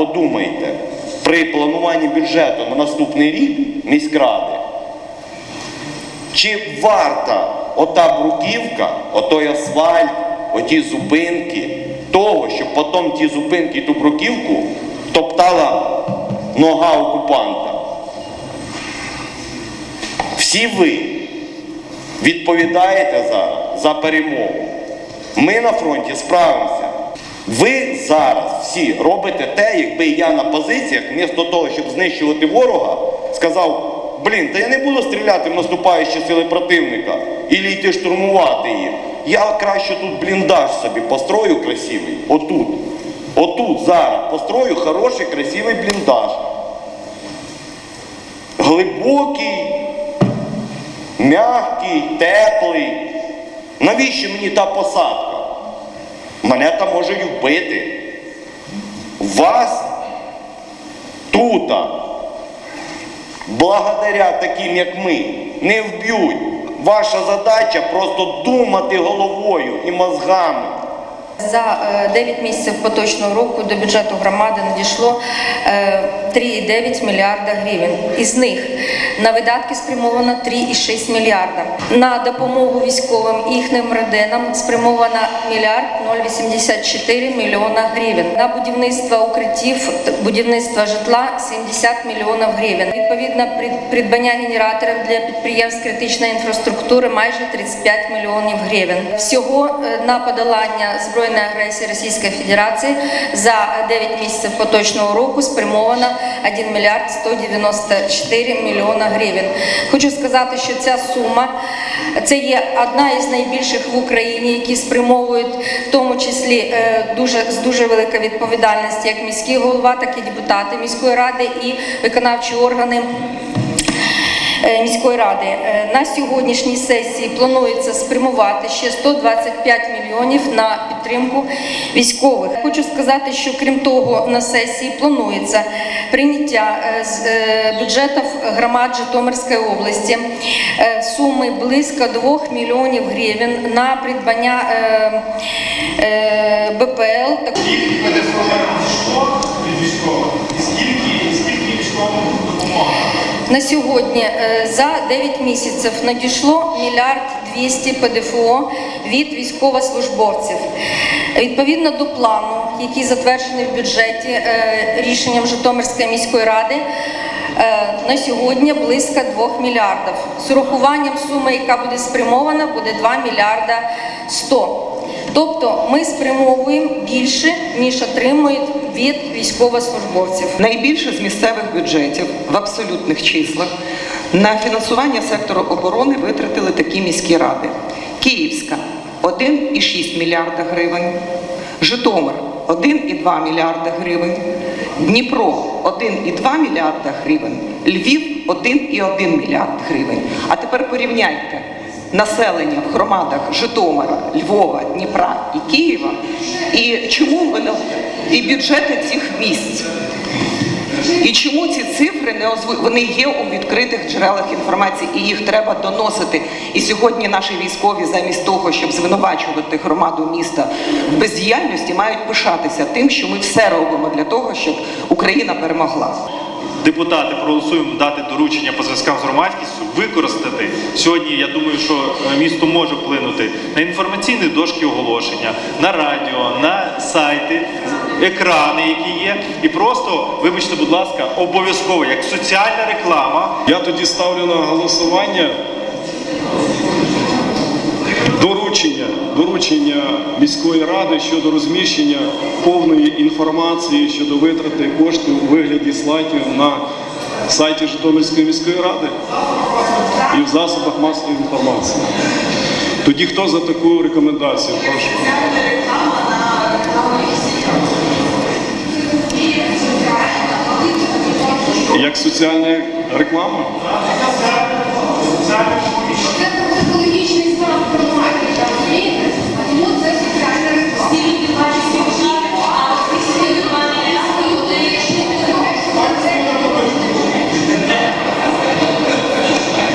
подумайте, при плануванні бюджету на наступний рік міськради, чи варта ота бруківка, отой асфальт, оті зупинки, того, щоб потім ті зупинки і ту бруківку топтала нога окупанта? Всі ви відповідаєте зараз за перемогу. Ми на фронті справимося. Ви зараз всі робите те, якби я на позиціях, вмісто того, щоб знищувати ворога, сказав: блін, та я не буду стріляти в наступаючі сили противника і йти штурмувати їх. Я краще тут бліндаж собі построю красивий. Отут. Отут зараз построю хороший, красивий бліндаж. Глибокий, м'який, теплий. Навіщо мені та посадка? Мене там можуть вбити. Вас тут, благодаря таким, як ми, не вб'ють. Ваша задача просто думати головою і мозгами. За е, 9 місяців поточного року до бюджету громади надійшло е, 3,9 мільярда гривень. Із них на видатки спрямовано 3,6 мільярда. На допомогу військовим і їхнім родинам спрямовано мільярд 084 мільйона гривень. На будівництво укриттів, будівництво житла 70 мільйонів гривень. Відповідно, придбання генераторів для підприємств критичної інфраструктури майже 35 мільйонів гривень. Всього е, на подолання збройної агресії Російської Федерації за 9 місяців поточного року спрямовано 1 мільярд 194 мільйона гривень. Хочу сказати, що ця сума це є одна із найбільших в Україні, які спрямовують в тому числі е, дуже з дуже великою відповідальністю як міський голова, так і депутати міської ради і виконавчі органи. Е, Міської ради Е, на сьогоднішній сесії планується спрямувати ще 125 мільйонів на підтримку військових. Хочу сказати, що крім того, на сесії планується прийняття е, з бюджетів громад Житомирської області суми близько 2 мільйонів гривень на придбання БПЛ. Скільки надійшло від військових? І скільки, і скільки військовим допомога? На сьогодні е, за 9 місяців надійшло мільярд 200 ПДФО від військовослужбовців. Відповідно до плану, який затверджений в бюджеті е, рішенням Житомирської міської ради, е, на сьогодні близько 2 мільярдів. З урахуванням суми, яка буде спрямована, буде 2 мільярда 100. Тобто ми спрямовуємо більше, ніж отримують від військовослужбовців. Найбільше з місцевих бюджетів в абсолютних числах на фінансування сектору оборони витратили такі міські ради: Київська 1,6 мільярда гривень, Житомир 1,2 мільярда гривень, Дніпро 1,2 мільярда гривень, Львів 1,1 мільярд гривень. А тепер порівняйте населення в громадах Житомира, Львова, Дніпра і Києва, і чому вони і бюджети цих місць. І чому ці цифри не озв... вони є у відкритих джерелах інформації, і їх треба доносити. І сьогодні наші військові, замість того, щоб звинувачувати громаду міста в бездіяльності, мають пишатися тим, що ми все робимо для того, щоб Україна перемогла. Депутати проголосуємо дати доручення по зв'язкам з громадськістю, використати сьогодні. Я думаю, що е, місто може вплинути на інформаційні дошки оголошення, на радіо, на сайти, екрани, які є, і просто, вибачте, будь ласка, обов'язково як соціальна реклама. Я тоді ставлю на голосування доручення, доручення міської ради щодо розміщення повної інформації щодо витрати коштів у вигляді слайдів на сайті Житомирської міської ради і в засобах масової інформації. Тоді хто за таку рекомендацію? Прошу. Як соціальна реклама?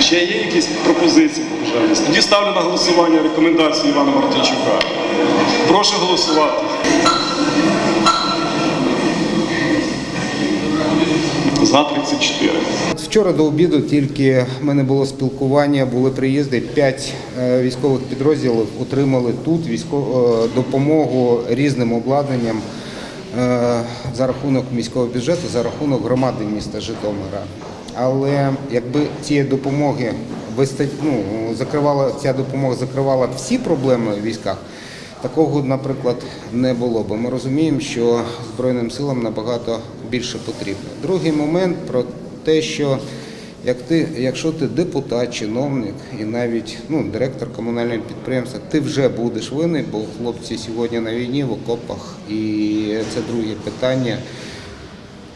Ще є якісь пропозиції побажання? Тоді ставлю на голосування рекомендації Івана Мартинчука. Прошу голосувати. за 34. Вчора до обіду тільки в мене було спілкування, були приїзди. П'ять е, військових підрозділів отримали тут військо- е, допомогу різним обладнанням е, за рахунок міського бюджету, за рахунок громади міста Житомира. Але якби цієї допомоги ну, закривала ця допомога закривала всі проблеми в військах. Такого, наприклад, не було, бо ми розуміємо, що Збройним силам набагато більше потрібно. Другий момент про те, що як ти, якщо ти депутат, чиновник і навіть ну, директор комунального підприємства, ти вже будеш винний, бо хлопці сьогодні на війні в окопах, і це друге питання.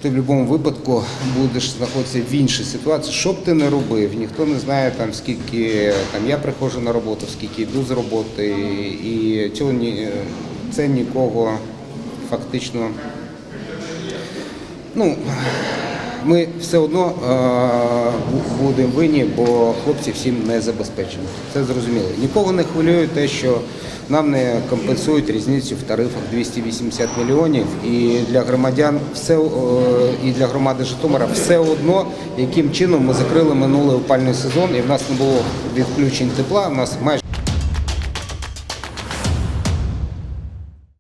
Ти в будь-якому випадку будеш знаходитися в іншій ситуації. Що б ти не робив, ніхто не знає там скільки там я приходжу на роботу, скільки йду з роботи, і цього ні, це нікого фактично. Ну, ми все одно е, будемо винні, бо хлопці всім не забезпечені. Це зрозуміло. Нікого не хвилює те, що нам не компенсують різницю в тарифах 280 мільйонів. І для громадян все е, і для громади Житомира все одно, яким чином ми закрили минулий опальний сезон, і в нас не було відключень тепла. У нас майже